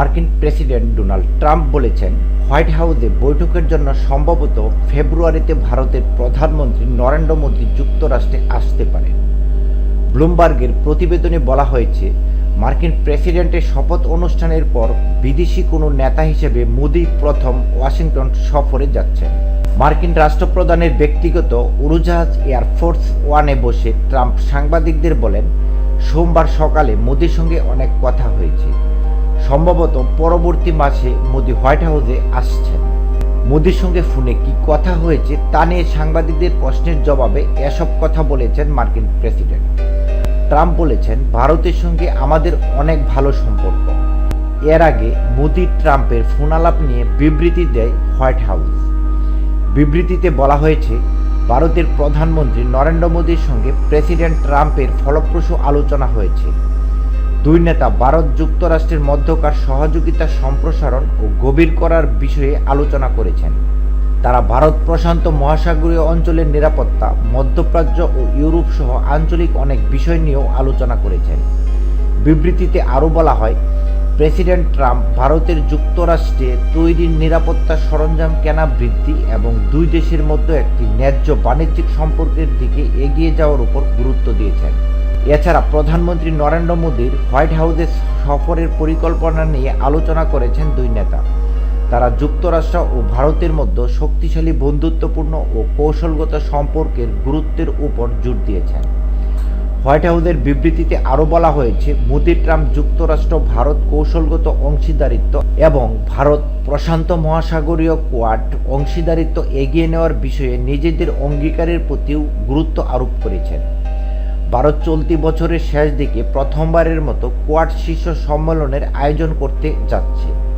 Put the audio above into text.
মার্কিন president Donald Trump বলেছেন, white হাউসে বৈঠকের জন্য সম্ভবত ফেব্রুয়ারিতে ভারতের প্রধানমন্ত্রী নরেন্দ্র মোদী যুক্তরাষ্ট্রে আসতে পারেন। ব্লুমবার্গের প্রতিবেদনে বলা হয়েছে, মার্কিন প্রেসিডেন্টের শপথ অনুষ্ঠানের পর বিদেশি কোনো নেতা হিসেবে মোদী প্রথম ওয়াশিংটন সফরে যাচ্ছেন। মার্কিন রাষ্ট্রপ্রধানের ব্যক্তিগত উড়োজাহাজ এয়ারফোর্স ওয়ানে বসে ট্রাম্প সাংবাদিকদের বলেন, সোমবার সকালে মোদির সঙ্গে অনেক কথা হয়েছে। সম্ভবত পরবর্তী মাসে মোদি হোয়াইট হাউসে আসছেন। মোদির সঙ্গে ফোনে কি কথা হয়েছে তা নিয়ে সাংবাদিকদের প্রশ্নের জবাবে এসব কথা বলেছেন মার্কিন প্রেসিডেন্ট। ট্রাম্প বলেছেন, ভারতের সঙ্গে আমাদের অনেক ভালো সম্পর্ক। এর আগে মোদি ট্রাম্পের ফোনালাপ নিয়ে বিবৃতি দেয় হোয়াইট হাউস। বিবৃতিতে বলা হয়েছে, ভারতের প্রধানমন্ত্রী নরেন্দ্র মোদীর সঙ্গে প্রেসিডেন্ট ট্রাম্পের ফলপ্রসূ আলোচনা হয়েছে। দুই নেতা ভারত যুক্তরাষ্ট্রের মধ্যকার সহযোগিতা সম্প্রসারণ ও গভীর করার বিষয়ে আলোচনা করেছেন। তারা ভারত প্রশান্ত মহাসাগরীয় অঞ্চলের নিরাপত্তা, মধ্যপ্রাচ্য ও ইউরোপ সহ আঞ্চলিক অনেক বিষয় নিয়েও আলোচনা করেছেন। বিবৃতিতে আরও বলা হয়, প্রেসিডেন্ট ট্রাম্প ভারতের যুক্তরাষ্ট্রে তৈরির নিরাপত্তা সরঞ্জাম কেনা বৃদ্ধি এবং দুই দেশের মধ্যে একটি ন্যায্য বাণিজ্যিক সম্পর্কের দিকে এগিয়ে যাওয়ার উপর গুরুত্ব দিয়েছেন। এছাড়া প্রধানমন্ত্রী নরেন্দ্র মোদীর হোয়াইট হাউসে সফরের পরিকল্পনা নিয়ে আলোচনা করেছেন দুই নেতা। তারা যুক্তরাষ্ট্র ও ভারতের মধ্যে শক্তিশালী বন্ধুত্বপূর্ণ ও কৌশলগত সম্পর্কের গুরুত্বের উপর জোর দিয়েছেন। হোয়াইট হাউসের বিবৃতিতে আরও বলা হয়েছে, মোদি ট্রাম্প যুক্তরাষ্ট্র ভারত কৌশলগত অংশীদারিত্ব এবং ভারত প্রশান্ত মহাসাগরীয় কোয়াড অংশীদারিত্ব এগিয়ে নেওয়ার বিষয়ে নিজেদের অঙ্গীকারের প্রতিও গুরুত্ব আরোপ করেছেন। ভারত চলতি বছরের শেষ দিকে প্রথমবারের মতো কোয়াড শীর্ষ সম্মেলনের আয়োজন করতে যাচ্ছে।